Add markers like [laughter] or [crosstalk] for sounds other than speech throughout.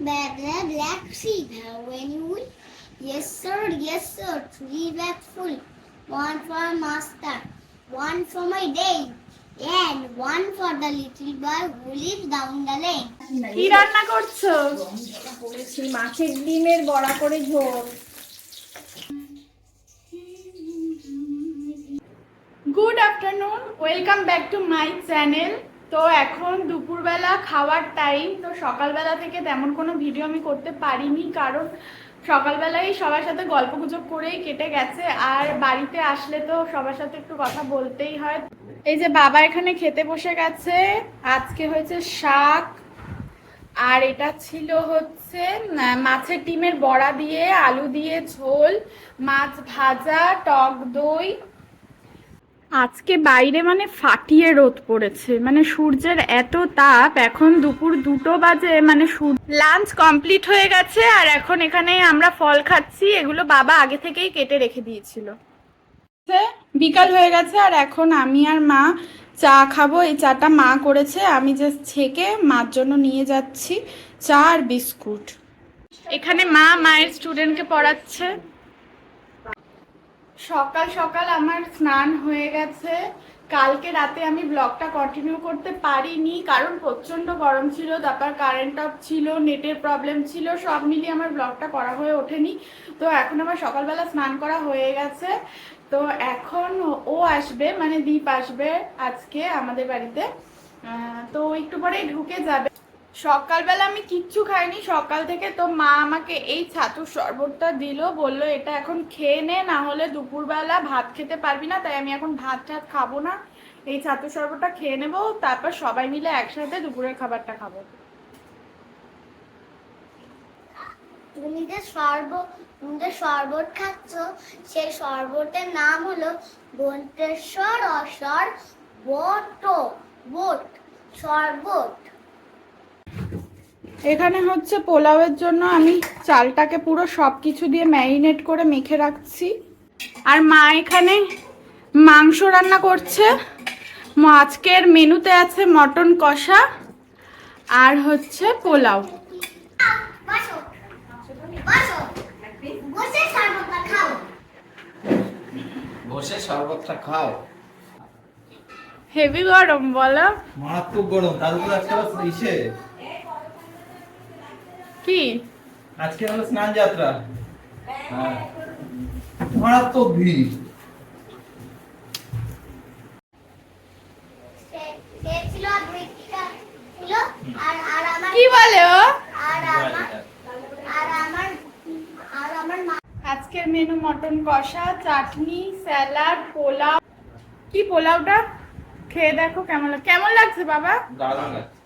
Blah, blah, black sheep have any wool? Yes, sir, yes, sir, three bags full. One for master, one for my day, and one for the little boy who lives down the lane. কি রান্না করছ করেছি মাছের ডিমের বড়া করে ঝোল good afternoon welcome back to my channel তো এখন দুপুরবেলা খাওয়ার টাইম তো সকালবেলা থেকে তেমন কোনো ভিডিও আমি করতে পারিনি, কারণ সকালবেলায় সবার সাথে গল্প গুজব করেই কেটে গেছে, আর বাড়িতে আসলে তো সবার সাথে একটু কথা বলতেই হয়। এই যে বাবা এখানে খেতে বসে গেছে, আজকে হয়েছে শাক, আর এটা ছিল হচ্ছে মাছের ডিমের বড়া দিয়ে, আলু দিয়ে ঝোল, মাছ ভাজা, টক দই আজকে বাইরে মানে ফাটিয়ে রোদ পড়েছে। মানে সূর্যের এত তাপ, এখন দুপুর দুটো বাজে মানে লাঞ্চ কমপ্লিট হয়ে গেছে আর এখন এখানে আমরা ফল খাচ্ছি, এগুলো বাবা আগে থেকেই কেটে রেখে দিয়েছিল। বিকাল হয়ে গেছে আর এখন আমি আর মা চা খাব। এই চাটা মা করেছে, আমি জাস্ট ছেঁকে মার জন্য নিয়ে যাচ্ছি চা আর বিস্কুট। এখানে মা মায়ের স্টুডেন্টকে পড়াচ্ছে। সকাল সকাল আমার স্নান হয়ে গেছে। কালকে রাতে আমি ব্লগটা কন্টিনিউ করতে পারিনি, কারণ প্রচণ্ড গরম ছিল, তারপর কারেন্ট অফ ছিল নেটের প্রবলেম ছিল, সব মিলিয়ে আমার ব্লগটা করা হয়ে ওঠেনি। তো এখন আমার সকালবেলা স্নান করা হয়ে গেছে। তো এখন ও আসবে মানে দীপ আসবে আজকে আমাদের বাড়িতে। তো একটু পরেই ঢুকে যাবে। সকালবেলা আমি কিচ্ছু খাইনি, সকাল থেকে তো মা আমাকে এই ছাতুর শরবতটা দিল, বলল এটা এখন খেয়ে নে, না হলে দুপুরবেলা ভাত খেতে পারবি না, তাই আমি এখন ভাত টাত খাব না। এই ছাতুর শরবতটা খেয়ে নেব, তারপর সবাই মিলে একসাথে দুপুরের খাবারটা খাব। তুমি যে শরবত, তুমি যে শরবত খাচ্ছ, সেই শরবতের নাম হলো বন্তেশ্বর অসর বট, বোট, শরবত। এখানে হচ্ছে পোলাওয়ের জন্য আমি চালটাকে পুরো সব কিছু দিয়ে ম্যারিনেট করে মেখে রাখছি। আর মা এখানে মাংস রান্না করছে। আজকের মেনুতে আছে মটন কষা আর হচ্ছে পোলাও। বসো শরবতটা খাও। হেভি গরম বলো। মারাত্মক গরম। তার উপর একটা ইসে? কি? আজকে হলো স্নান যাত্রা হ্যাঁ। মারাত্মক ভিড়। কি বলে ও? আজকের মেনু মটন কষা চাটনি স্যালাড পোলাও। কি পোলাওটা? খেয়ে দেখো কেমন কেমন লাগছে বাবা? দারুণ লাগছে।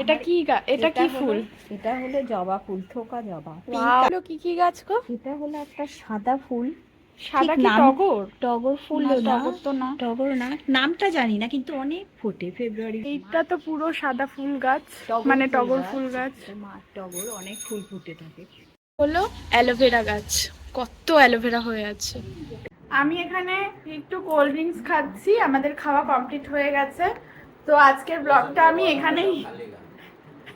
এটা কি এটা কি ফুল? এটা হলো জবা ফুল থোকা জবা। এগুলো কি কি গাছ গো? এটা হলো একটা সাদা ফুল। সাদা কি টগর? টগর ফুল টগর তো না। টগর না। নামটা জানি না কিন্তু অনেক ফোটে ফেব্রুয়ারি। এইটা তো পুরো সাদা ফুল গাছ মানে টগর ফুল গাছ। টগর অনেক ফুল ফুটে থাকে। হলো অ্যালোভেরা গাছ। কত অ্যালোভেরা হয়ে আছে। আমি এখানে একটু কোল্ড ড্রিঙ্কস খাচ্ছি আমাদের খাওয়া কমপ্লিট হয়ে গেছে। তো আজকের ব্লগটা আমি এখানেই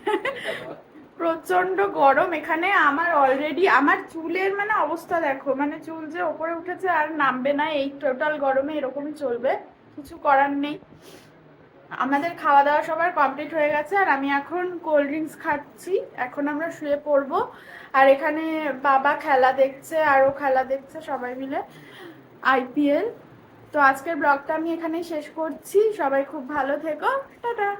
[laughs] প্রচণ্ড গরম এখানে। আমার অলরেডি আমার চুলের মানে অবস্থা দেখো মানে চুল যে ওপরে উঠেছে আর নামবে না, এই টোটাল গরমে এরকমই চলবে, কিছু করার নেই। আমাদের খাওয়া দাওয়া সবার কমপ্লিট হয়ে গেছে আর আমি এখন কোল্ড ড্রিঙ্কস খাচ্ছি, এখন আমরা শুয়ে পড়ব। আর এখানে বাবা খেলা দেখছে, আরও খেলা দেখছে সবাই মিলে আইপিএল তো আজকের ব্লগটা আমি এখানেই শেষ করছি, সবাই খুব ভালো থেকো, টাটা।